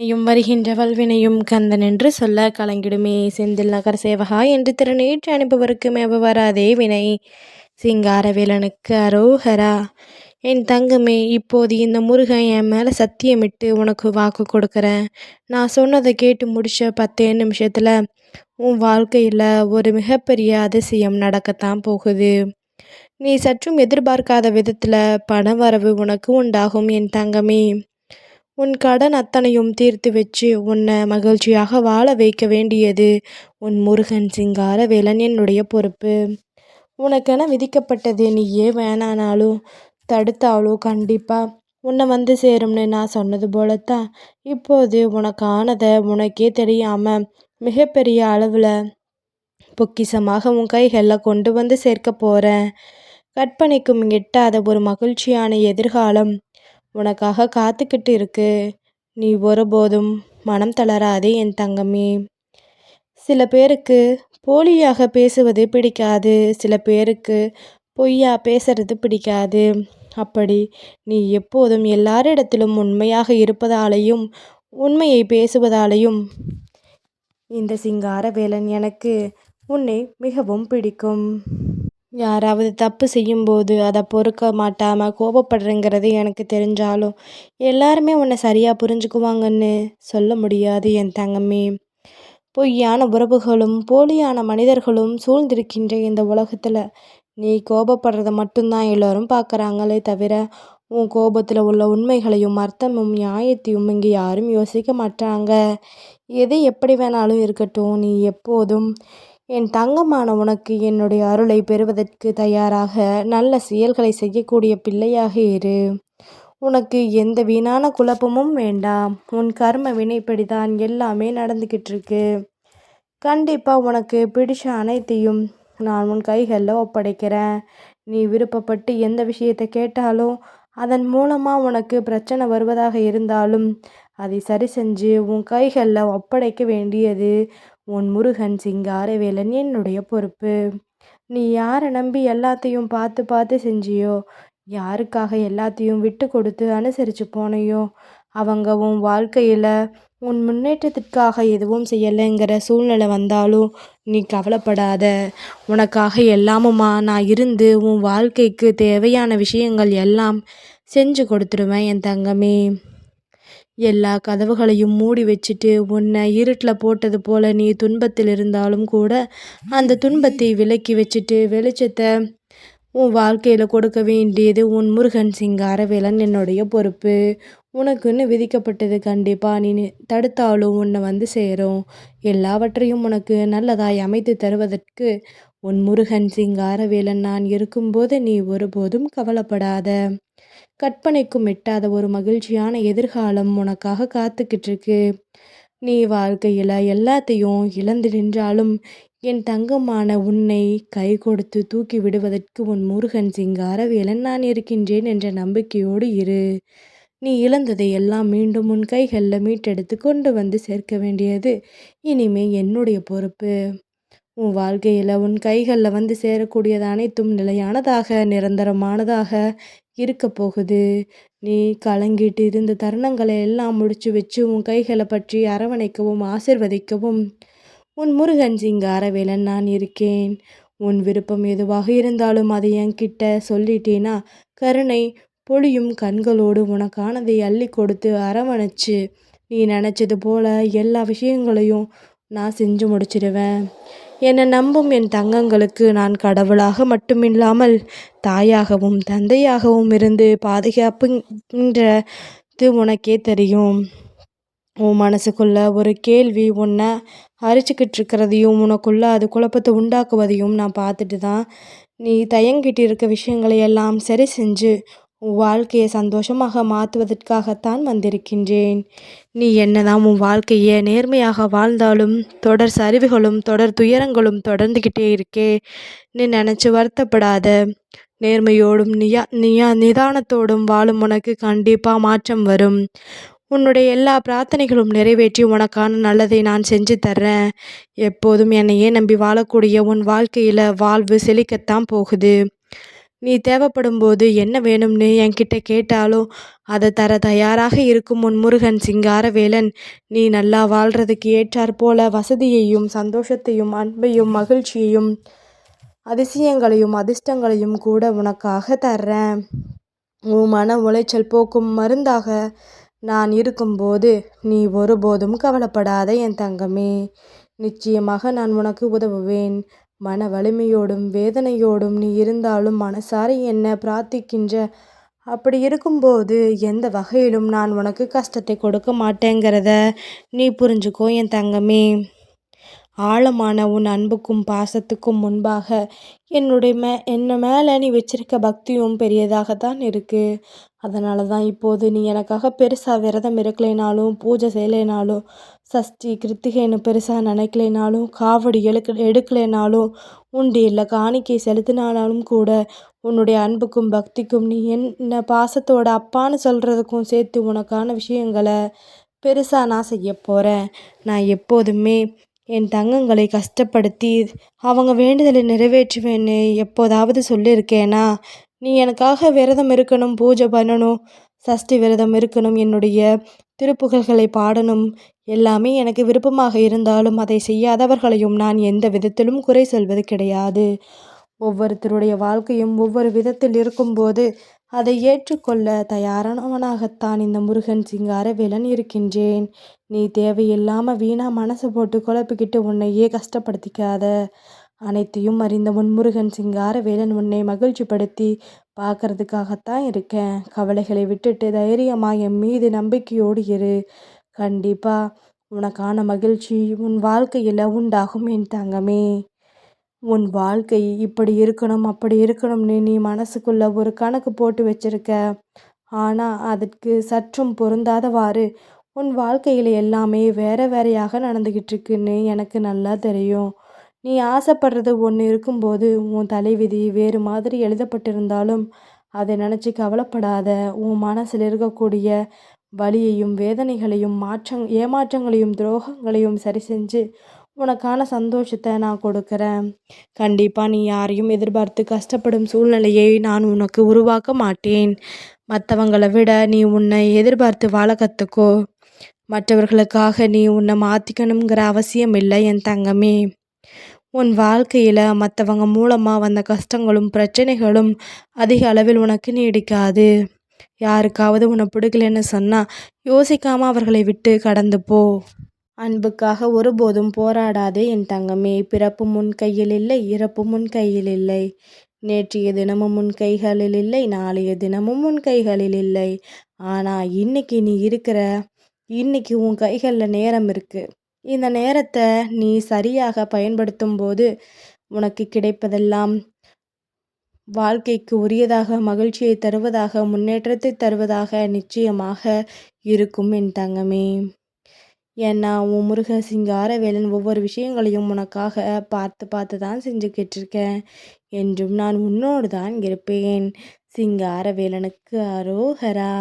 வினையும் வருகின்ற வல்வினையும் கந்தன் என்று சொல்ல கலங்கிடுமே. செந்தில் நகர் சேவகா என்று திருநீற்று அனுப்புவருக்கு மேவ வராதே வினை. சிங்காரவேலனுக்கு அரோகரா. என் தங்கமே இப்போது இந்த முருகன் என் மேலே சத்தியமிட்டு உனக்கு வாக்கு கொடுக்குறேன் நான் சொன்னதை கேட்டு முடிச்ச பத்தே நிமிஷத்தில் உன் வாழ்க்கையில் ஒரு மிகப்பெரிய அதிசயம் நடக்கத்தான் போகுது. நீ சற்றும் எதிர்பார்க்காத விதத்தில் பண வரவு உனக்கு உண்டாகும் என் தங்கமே. உன் கடன் அத்தனையும் தீர்த்து வச்சு உன்னை மகிழ்ச்சியாக வாழ வைக்க வேண்டியது உன் முருகன் சிங்கார வேலன் என்னுடைய பொறுப்பு. உனக்கென விதிக்கப்பட்டது நீயே வேணானாலும் தடுத்தாலும் கண்டிப்பாக உன்னை வந்து சேரும்னு நான் சொன்னது போலத்தான் இப்போது உனக்கானதை உனக்கே தெரியாமல் மிகப்பெரிய அளவில் பொக்கிசமாக உன் கைகளில் கொண்டு வந்து சேர்க்க போகிறேன் கற்பனைக்கும் எட்டாத ஒரு மகிழ்ச்சியான எதிர்காலம் உனக்காக காத்துக்கிட்டு இருக்கு. நீ ஒருபோதும் மனம் தளராதே என் தங்கமே. சில பேருக்கு போலியாக பேசுவது பிடிக்காது. சில பேருக்கு பொய்யா பேசுறது பிடிக்காது. அப்படி நீ எப்போதும் எல்லாரிடத்திலும் உண்மையாக இருப்பதாலேயும் உண்மையை பேசுவதாலேயும். இந்த சிங்கார வேலன் எனக்கு உன்னை மிகவும் பிடிக்கும். யாராவது தப்பு செய்யும்போது அதை பொறுக்க மாட்டாமல் கோபப்படுறேங்கிறது எனக்கு தெரிஞ்சாலும் எல்லாருமே உன்னை சரியாக புரிஞ்சுக்குவாங்கன்னு சொல்ல முடியாது என் தங்கமே. பொய்யான உறவுகளும் போலியான மனிதர்களும் சூழ்ந்திருக்கின்ற இந்த உலகத்தில் நீ கோபப்படுறத மட்டும்தான் எல்லோரும் பார்க்குறாங்களே தவிர உன் கோபத்தில் உள்ள உண்மைகளையும் அர்த்தமும் நியாயத்தையும் இங்கே யாரும் யோசிக்க மாட்டாங்க எது எப்படி வேணாலும் இருக்கட்டும் நீ எப்போதும் என் தங்கமான உனக்கு என்னுடைய அருளை பெறுவதற்கு தயாராக நல்ல செயல்களை செய்யக்கூடிய பிள்ளையாக இரு. உனக்கு எந்த வீணான குழப்பமும் வேண்டாம். உன் கர்ம வினைப்படிதான் எல்லாமே நடந்துக்கிட்டு இருக்கு கண்டிப்பாக உனக்கு பிடிச்ச அனைத்தையும் நான் உன் கைகளில் ஒப்படைக்கிறேன். நீ விருப்பப்பட்டு எந்த விஷயத்தை கேட்டாலும் அதன் மூலமாக உனக்கு பிரச்சனை வருவதாக இருந்தாலும் அதை சரி செஞ்சு உன் கைகளில் ஒப்படைக்க வேண்டியது உன் முருகன் சிங்காரவேலன் என்னுடைய பொறுப்பு. நீ யாரை நம்பி எல்லாத்தையும் பார்த்து பார்த்து செஞ்சியோ? யாருக்காக எல்லாத்தையும் விட்டு கொடுத்து அனுசரித்து போனையோ? அவங்க உன் வாழ்க்கையில் உன் முன்னேற்றத்திற்காக எதுவும் செய்யலைங்கிற சூழ்நிலை வந்தாலும் நீ கவலைப்படாத. உனக்காக எல்லாமுமா நான் இருந்து உன் வாழ்க்கைக்கு தேவையான விஷயங்கள் எல்லாம் செஞ்சு கொடுத்துருவேன் என் தங்கமே. எல்லா கதவுகளையும் மூடி வச்சுட்டு உன்னை இருட்டில் போட்டது போல் நீ துன்பத்தில் இருந்தாலும் கூட அந்த துன்பத்தை விலக்கி வச்சுட்டு வெளிச்சத்தை உன் வாழ்க்கையில் கொடுக்க வேண்டியது உன் முருகன் சிங்காரவேலன் என்னுடைய பொறுப்பு. உனக்குன்னு விதிக்கப்பட்டது கண்டிப்பாக நீ தடுத்தாலும் உன்னை வந்து சேரும். எல்லாவற்றையும் உனக்கு நல்லதாய் அமைத்து தருவதற்கு உன் முருகன் சிங்காரவேலன் நான் இருக்கும்போது நீ ஒருபோதும் கவலைப்படாத. கற்பனைக்கும் எட்டாத ஒரு மகிழ்ச்சியான எதிர்காலம் உனக்காக காத்துக்கிட்டு இருக்கு நீ வாழ்க்கையில் எல்லாத்தையும் இழந்து நின்றாலும் என் தங்கமான உன்னை கை கொடுத்து தூக்கி விடுவதற்கு உன் முருகன் சிங்காரவேலன் நான் இருக்கின்றேன் என்ற நம்பிக்கையோடு இரு. நீ இழந்ததை எல்லாம் மீண்டும் உன் கைகளில் மீட்டெடுத்து கொண்டு வந்து சேர்க்க வேண்டியது இனிமே என்னுடைய பொறுப்பு. உன் வாழ்க்கையில் உன் கைகளில் வந்து சேரக்கூடியது அனைத்தும் நிலையானதாக நிரந்தரமானதாக இருக்க போகுது. நீ கலங்கிட்டு இருந்த தருணங்களை எல்லாம் முடிச்சு வச்சு உன் கைகளை பற்றி அரவணைக்கவும் ஆசிர்வதிக்கவும் உன் முருகன் சிங்காரவேலன் நான் இருக்கேன். உன் விருப்பம் எதுவாக இருந்தாலும் அதை என்கிட்ட சொல்லிட்டேனா? கருணை பொழியும் கண்களோடு உனக்கானதை அள்ளி கொடுத்து அரவணைச்சு நீ நினச்சது போல எல்லா விஷயங்களையும் நான் செஞ்சு முடிச்சிடுவேன். என்னை நம்பும் என் தங்கங்களுக்கு நான் கடவுளாக மட்டுமில்லாமல் தாயாகவும் தந்தையாகவும் இருந்து பாதுகாப்புன்றது உனக்கே தெரியும். உன் மனசுக்குள்ள ஒரு கேள்வி உன்னை அரிச்சுக்கிட்டு இருக்கிறதையும் உனக்குள்ள அது குழப்பத்தை உண்டாக்குவதையும் நான் பார்த்துட்டு தான் நீ தயங்கிட்டு இருக்க விஷயங்களை எல்லாம் சரி செஞ்சு உன் வாழ்க்கையை சந்தோஷமாக மாற்றுவதற்காகத்தான் வந்திருக்கின்றேன். நீ என்னதான் உன் வாழ்க்கையை நேர்மையாக வாழ்ந்தாலும் தொடர் சரிவுகளும் தொடர் துயரங்களும் தொடர்ந்துக்கிட்டே இருக்கே. நீ நினச்சி வருத்தப்படாத. நேர்மையோடும் நியா நியா நிதானத்தோடும் வாழும் உனக்கு கண்டிப்பாக மாற்றம் வரும். உன்னுடைய எல்லா பிரார்த்தனைகளும் நிறைவேற்றி உனக்கான நல்லதை நான் செஞ்சு தர்றேன். எப்போதும் என்னையே நம்பி வாழக்கூடிய உன் வாழ்க்கையில் வாழ்வு செழிக்கத்தான் போகுது. நீ தேவைப்படும் போது என்ன வேணும்னு என்கிட்ட கேட்டாலும் அதை தர தயாராக இருக்கும் உன் முருகன் சிங்காரவேலன். நீ நல்லா வாழ்கிறதுக்கு ஏற்றாற் போல வசதியையும் சந்தோஷத்தையும் அன்பையும் மகிழ்ச்சியையும் அதிசயங்களையும் அதிர்ஷ்டங்களையும் கூட உனக்காக தர்றேன். உன் மன உளைச்சல் போக்கும் மருந்தாக நான் இருக்கும்போது நீ ஒருபோதும் கவலைப்படாத என் தங்கமே. நிச்சயமாக நான் உனக்கு உதவுவேன். மன வலிமையோடும் வேதனையோடும் நீ இருந்தாலும் மனசார என்ன பிரார்த்திக்கின்ற? அப்படி இருக்கும்போது எந்த வகையிலும் நான் உனக்கு கஷ்டத்தை கொடுக்க மாட்டேங்கிறத நீ புரிஞ்சுக்கோ என் தங்கமே. ஆழமான உன் அன்புக்கும் பாசத்துக்கும் முன்பாக என்னுடைய மே என்னை மேலே நீ வச்சிருக்க பக்தியும் பெரியதாகத்தான் இருக்குது அதனால தான் இப்போது நீ எனக்காக பெருசாக விரதம் இருக்கலைனாலும் பூஜை செய்யலைனாலும் சஷ்டி கிருத்திகைன்னு பெருசாக நினைக்கலைனாலும் காவடி எழுக்க எடுக்கலைனாலும் இல்லை காணிக்கை செலுத்தினாலும் கூட உன்னுடைய அன்புக்கும் பக்திக்கும் நீ என்ன பாசத்தோட அப்பான்னு சொல்கிறதுக்கும் சேர்த்து உனக்கான விஷயங்களை பெருசாக நான் செய்ய போகிறேன் நான் எப்போதுமே என் தங்கங்களை கஷ்டப்படுத்தி அவங்க வேண்டுதலை நிறைவேற்றுவேன்னு எப்போதாவது சொல்லியிருக்கேனா? நீ எனக்காக விரதம் இருக்கணும் பூஜை பண்ணணும் சஷ்டி விரதம் இருக்கணும் என்னுடைய திருப்புகழ்களை பாடணும். எல்லாமே எனக்கு விருப்பமாக இருந்தாலும் அதை செய்யாதவர்களையும் நான் எந்த விதத்திலும் குறை சொல்வது கிடையாது. ஒவ்வொருத்தருடைய வாழ்க்கையும் ஒவ்வொரு விதத்தில் இருக்கும்போது அதை ஏற்றுக்கொள்ள தயாரானவனாகத்தான் இந்த முருகன் சிங்காரவேலன் இருக்கின்றேன். நீ தேவையில்லாமல் வீணா மனசை போட்டு குழப்பிக்கிட்டு உன்னையே கஷ்டப்படுத்திக்காத. அனைத்தையும் அறிந்த உன் முருகன் சிங்காரவேலன் உன்னை மகிழ்ச்சிப்படுத்தி பார்க்கறதுக்காகத்தான் இருக்கேன். கவலைகளை விட்டுட்டு தைரியமாக என் மீது நம்பிக்கையோடு இரு. கண்டிப்பாக உனக்கான மகிழ்ச்சி உன் வாழ்க்கையில் உண்டாகும் என் தங்கமே. உன் வாழ்க்கை இப்படி இருக்கணும் அப்படி இருக்கணும்னு நீ மனசுக்குள்ள ஒரு கணக்கு போட்டு வச்சிருக்க. ஆனால் அதற்கு சற்றும் பொருந்தாதவாறு உன் வாழ்க்கையில் எல்லாமே வேற வேறையாக நடந்துக்கிட்டு இருக்குன்னு எனக்கு நல்லா தெரியும். நீ ஆசைப்படுறது ஒன்று இருக்கும்போது உன் தலைவிதி வேறு மாதிரி எழுதப்பட்டிருந்தாலும் அதை நினச்சி கவலைப்படாத. உன் மனசில் இருக்கக்கூடிய வலியையும் வேதனைகளையும் மாற்றங் ஏமாற்றங்களையும் துரோகங்களையும் சரி செஞ்சு உனக்கான சந்தோஷத்தை நான் கொடுக்குறேன். கண்டிப்பாக நீ யாரையும் எதிர்பார்த்து கஷ்டப்படும் சூழ்நிலையை நான் உனக்கு உருவாக்க மாட்டேன். மற்றவங்களை விட நீ உன்னை எதிர்பார்த்து வாழ கற்றுக்கோ மற்றவர்களுக்காக நீ உன்னை மாற்றிக்கணுங்கிற அவசியம் இல்லை என் தங்கமே. உன் வாழ்க்கையில் மற்றவங்க மூலமாக வந்த கஷ்டங்களும் பிரச்சனைகளும் அதிக அளவில் உனக்கு நீடிக்காது. யாருக்காவது உன்னை பிடிக்கலன்னு சொன்னால் யோசிக்காமல் அவர்களை விட்டு கடந்து போ. அன்புக்காக ஒருபோதும் போராடாதே என் தங்கமே. பிறப்பு முன் கையில் இல்லை இறப்பு முன் கையில் இல்லை. நேற்றைய தினமும் முன் கைகளில் இல்லை நாளைய தினமும் முன் கைகளில் இல்லை. ஆனால் இன்னைக்கு நீ இருக்கிற இன்னைக்கு உன் கைகளில் நேரம் இருக்குது இந்த நேரத்தை நீ சரியாக பயன்படுத்தும் போது உனக்கு கிடைப்பதெல்லாம் வாழ்க்கைக்கு உரியதாக மகிழ்ச்சியை தருவதாக முன்னேற்றத்தை தருவதாக நிச்சயமாக இருக்கும் என் தங்கமே. ஏன்னா உன் முருக சிங்கார வேலன் ஒவ்வொரு விஷயங்களையும் உனக்காக பார்த்து பார்த்து தான் செஞ்சுக்கிட்டு இருக்கேன் என்றும் நான் உன்னோடு தான் இருப்பேன். சிங்கார வேலனுக்கு அரோகரா.